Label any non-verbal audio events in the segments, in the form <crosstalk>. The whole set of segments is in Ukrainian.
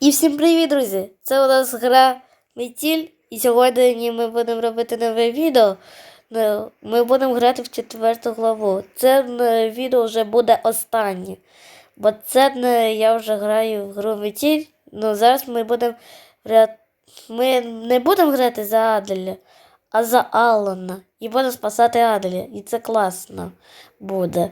І всім привіт, друзі! Це у нас гра Метіль, і сьогодні ми будемо робити нове відео. Ну, Ми будемо грати в четверту главу. Це е, відео вже буде останнє. Бо це я вже граю в гру Метіль. Ну зараз ми будемо. Ми не будемо грати за Аделя, а за Алана. І будемо спасати Аделя. І це класно буде.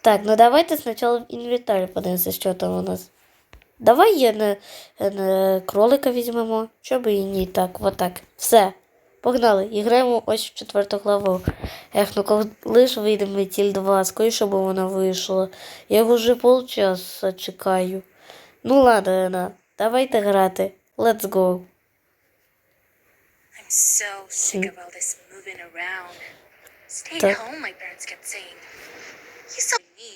Так, ну давайте спочатку в інвентарі подивимося, що там у нас. Давай я не, не кролика візьмемо. Щоб і ні. Так, отак. Все. Погнали. І граємо ось в четверту главу. Ех, ну коли ж вийде Метіль 2, скоріше, щоб вона вийшла. Я його вже полчаса чекаю. Ну ладно, Ена, давайте грати. Let's go. I'm so sick of all this moving around. Stay Так. at home, my parents kept saying. You saw me.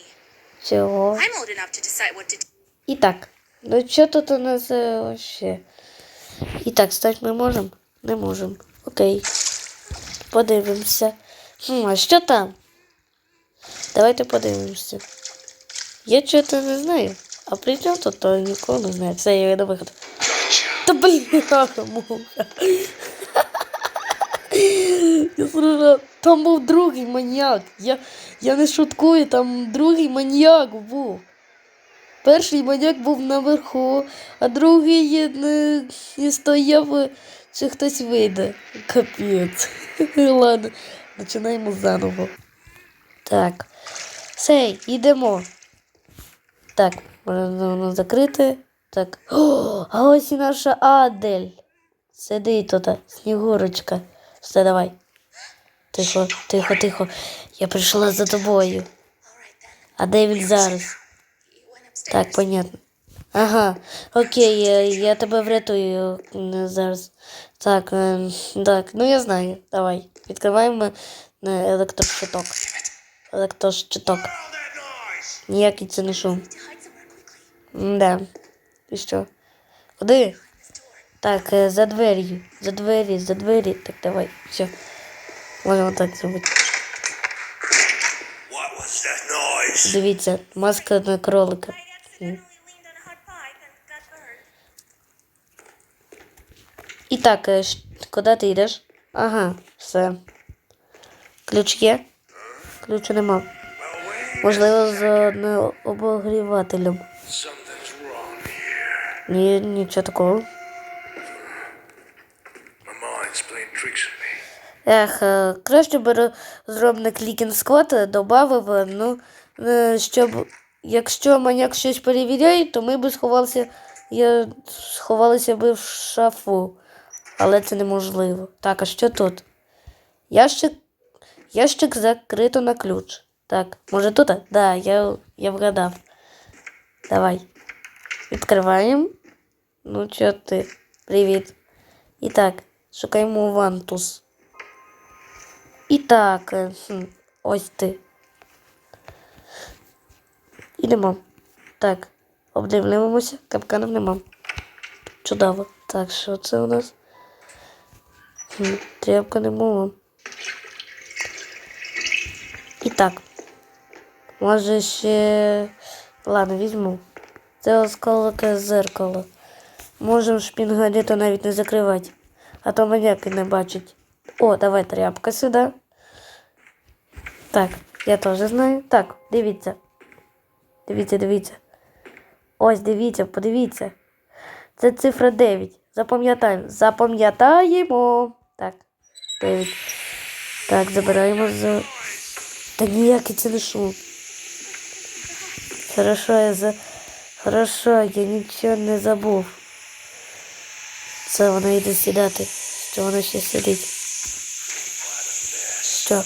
Цього. I'm old enough to decide what to do. І так. Ну що тут у нас е, вообще? І так, стати ми можемо? Не можемо. Окей. Подивимося. Хм, а що там? Давайте подивимося. Я чого-то не знаю. А при чому тут то нікого не знаю. Все, я йду виходу. Та блін, муха. Я сразу... Там був другий маньяк. Я, я не шуткую, там другий маньяк був. Перший маньяк був наверху, а другий не, не стояв, чи хтось вийде. Капець. <laughs> Ладно, починаємо заново. Так. Все, йдемо. Так, воно закрити. Так. О, а ось і наша Адель. Сиди тут, Снігурочка. Все, давай. Тихо, тихо, тихо. Я прийшла за тобою. А де він зараз? Так, понятно. Ага, окей, я, я тебе врятую зараз. Так, е, так, ну я знаю. Давай. Відкриваємо на електрощиток. Електрощиток. Ніякий це не шум. Да. І що? Куди? Так, е, за дверью. За двері, за двері. Так, давай. Все. Можемо так зробити. Дивіться, маска на кролика. Burned. І так, е, куди ти йдеш? Ага, все. Ключ є? Ключу нема. Можливо, з обогрівателем. Ні, нічого такого. Ех, е, краще б розробник Лікін Скотт додав, е, ну, щоб якщо маньяк щось перевіряє, то ми б сховалися, я, сховалися б в шафу. Але це неможливо. Так, а що тут? Ящик, ящик закрито на ключ. Так, може тут? Так, да, я, я вгадав. Давай. Відкриваємо. Ну, чо ти? Привіт. І так, шукаємо вантус. І так, е, ось ти. Ідемо. Так, обдивлюємося, капканів нема. Чудово. Так, що це у нас? Тряпка не. І так. Може ще. Ладно, візьму. Це осколоке зеркало. Можемо шпінгаліто навіть не закривати, а то маньяки не бачать. О, давай тряпка сюди. Так, я теж знаю. Так, дивіться. Дивіться, дивіться. Ось, дивіться, подивіться. Це цифра 9. Запам'ятаємо. Запам'ятаємо. Так, 9. Так, забираємо за. Та ніякий це не шум. Хорошо, я за. Хорошо, я нічого не забув. Це вона йде сідати. Що вона ще сидить? Що?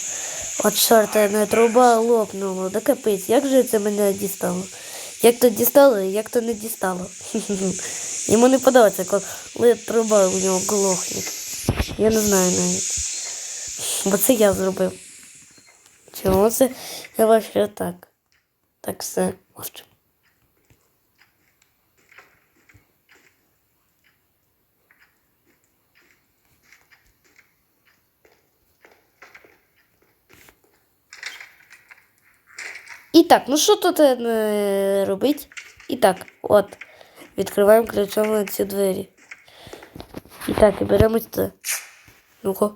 От чорта труба лопнула. Да капець, як же це мене дістало? Як то дістало, як то не дістало. <laughs> Йому не подобається, коли труба у нього глохне. Я не знаю навіть. Бо це я зробив. Чому це я бачу так? Так все І так, ну що тут е, робить? І так, от. відкриваємо ключом ці двері. І так, і беремо це. Ну-ка.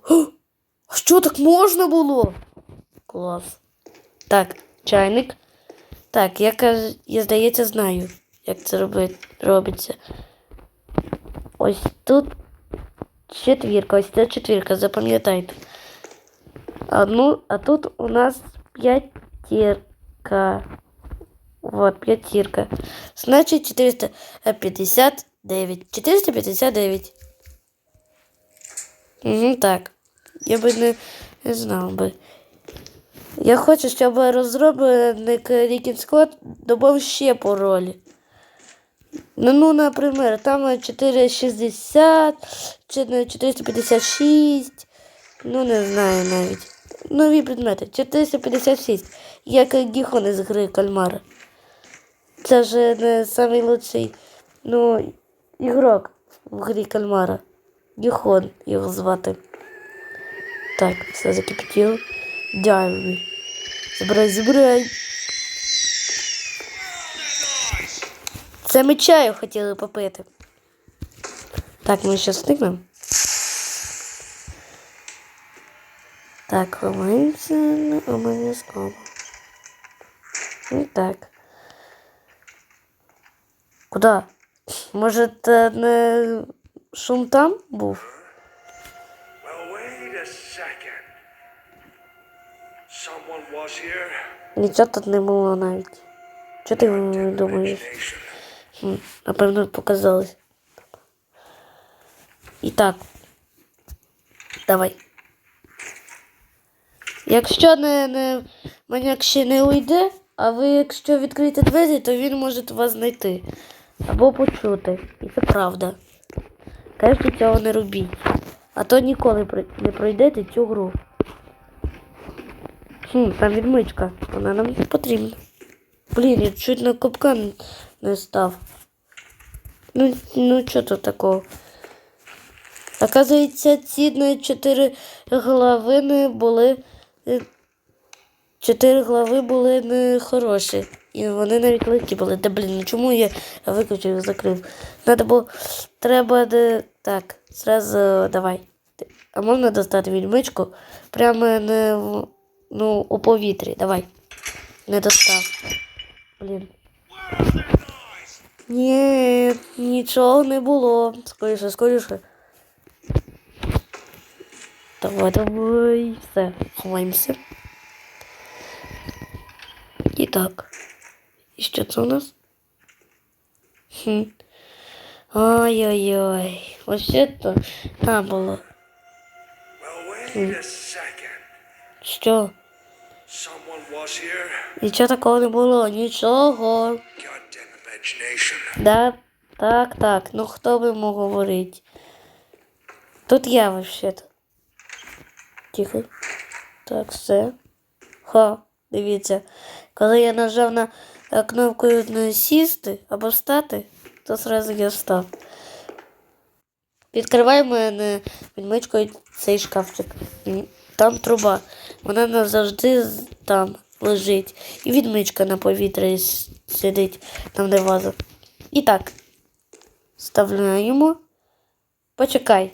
А що так можна було? Клас. Так, чайник. Так, я каж... я здається, знаю, як це робить... робиться. Ось тут четвірка, ось це четвірка, запам'ятайте. А, ну, а тут у нас п'ятірка. Вот, п'ятірка. Значить 459. 459. Угу, так. Я би не, не знав би. Я хочу, щоб розробник Рікін Скотт додав ще паролі. Ну, ну, наприклад, там 460 чи 456. Ну, не знаю навіть. Нові предмети. 456. Як Гіхон із гри Кальмара. Це ж не лучший, ну, ігрок в грі Кальмара. Гіхон його звати. Так, все закипітіло. Дякую. Збирай, збирай. Це ми чаю хотіли попити. Так, ми ще встигнемо. Так, ховаємося не обов'язково. І так. Куда? Може, це не шум там був? Нічого тут не було навіть. Чого ти думаєш? Напевно, показалось. І так. Давай. Якщо не, не маньяк ще не уйде, а ви якщо відкриєте двері, то він може вас знайти. Або почути. І це правда. Кажуть, цього не робіть. А то ніколи не пройдете цю гру. Хм, там відмичка. Вона нам потрібна. Блін, я чуть на капкан не став. Ну, ну що тут такого? Оказується, ці чотири главини були. Е, Чотири глави були не хороші. І вони навіть легкі були. Та блін, ну чому я виключив і закрив? Надо було. Треба де. Так, зразу давай. А можна достати відмичку? Прямо не в- ну, у повітрі. Давай. Не достав. Блін. Ні, нічого не було. Скоріше, скоріше. Давай, давай. Все, ховаємося. І так. І що це у нас? Хм. Ой-ой-ой. Ось це там було. Second. Що? Нічого такого не було, нічого. Да, так, так. Ну хто би мог говорити? Тут я вообще-то. Тихо. Так, все. Ха, дивіться. Коли я нажав на е, кнопку сісти або встати, то зразу я встав. Відкриваємо відмичкою цей шкафчик. Там труба. Вона назавжди там лежить. І відмичка на повітрі сидить, там де ваза. І так. Вставляємо. Почекай.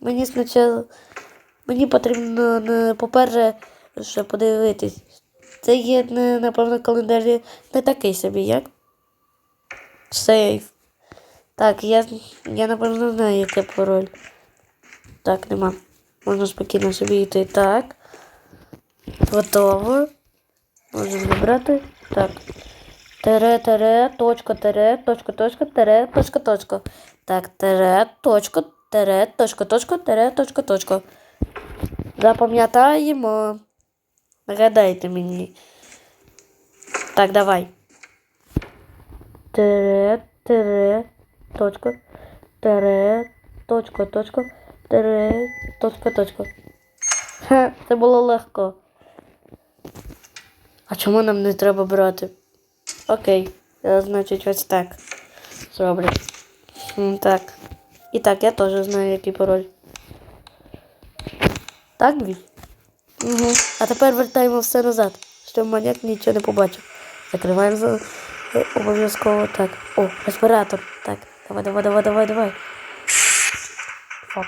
Мені спочатку. Мені потрібно, не, по-перше, подивитись. Це є, напевно, календар не такий собі, як? Сейф. Так, я, я напевно знаю, який пароль. Так, нема. Можна спокійно собі йти. Так. Готово. Можемо вибрати. Так. Тере, тере, точка, тере, точка, точка, тере, точка, точка. Так, тере, точка, тере, точка, точка, тере, точка, точка. Запам'ятаємо. Нагадайте мені. Так, давай. Тере, тере, точка, тере, точка, точка, тере, точка, точка. Ха, це було легко. А чому нам не треба брати? Окей, я, значить, ось так зроблю. Так. І так, я теж знаю, який пароль. Так, Вій? Угу. А тепер вертаємо все назад, щоб маньяк нічого не побачив. Закриваємо за Обов'язково так. О, респіратор. Так, давай, давай, давай, давай, давай. Фак.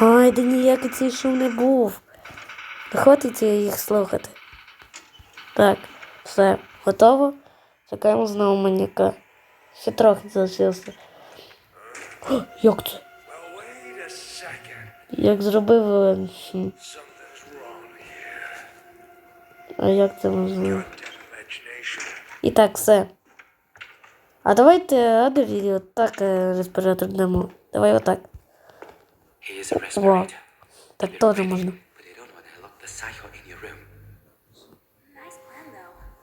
Ай, да ніякий цей шум не був. Не хватить їх слухати. Так, все, готово. Чекаємо знову маньяка. Ще трохи залишилося. О, Як це? Як зробив. е. А як це можливо? І так, все. А давайте Аделі отак е, респіратор дамо. Давай отак. Respirator. Так теж можна.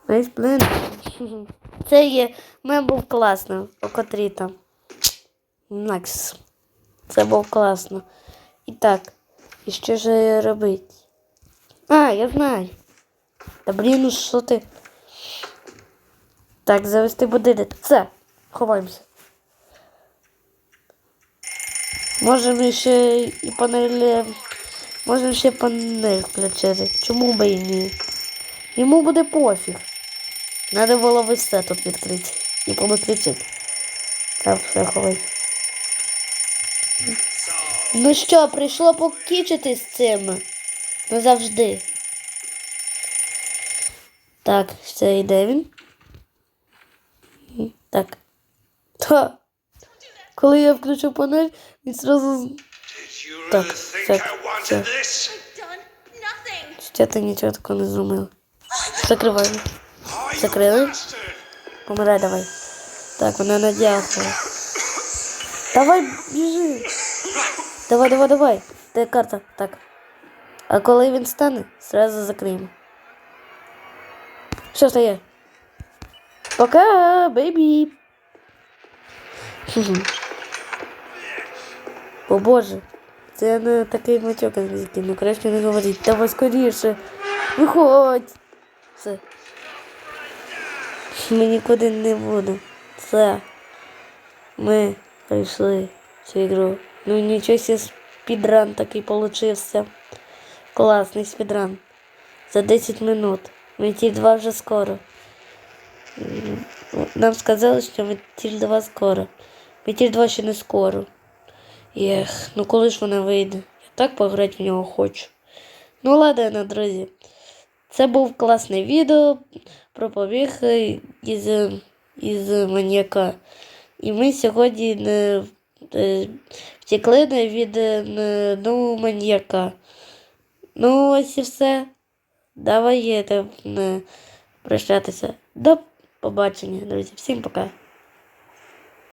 Nice plan. <laughs> Це є. Мем був класно. О котрі там. Накс. Це був класно. І так. І що ж робити? А, я знаю. Та блін, ну що ти? Так, завести будинок. Все, ховаємося. Можемо ще і панель. Можемо ще панель включити. Чому би і ні? Йому буде пофіг. Надо було би все тут відкрити. І повиключити. Так, все ховай. Ну що, прийшло покінчити з цим? Ну завжди. Так, це йде він. Так. Та. Коли я включу панель, він зразу. Так? Done nothing. Ще ти нічого такого не зробив. Закриваємо. Oh, Закрили? Помирай давай. Так, вона надягла. Давай, біжи. Давай, давай, давай. Де карта? Так. А коли він стане, сразу закриємо. Що стає? Пока, бейбі. О боже. Це не такий матьок англійський, ну краще не говоріть. Давай скоріше. Виходь. Все. Ми нікуди не будемо. Все. Ми прийшли в цю ігру. Ну нічого себе спідран такий получився. Класний спідран. За 10 минут. Метіль 2 вже скоро. Нам сказали, що Метіль 2 скоро. Метіль 2 ще не скоро. Ех, ну коли ж вона вийде? Я так пограти в нього хочу. Ну ладно, друзі. Це був класне відео про побіг е, із, е, із маньяка. І ми сьогодні не втекли від е, ну, маньяка. Ну, ось і все. Давай е, прощатися. До побачення, друзі. Всім пока.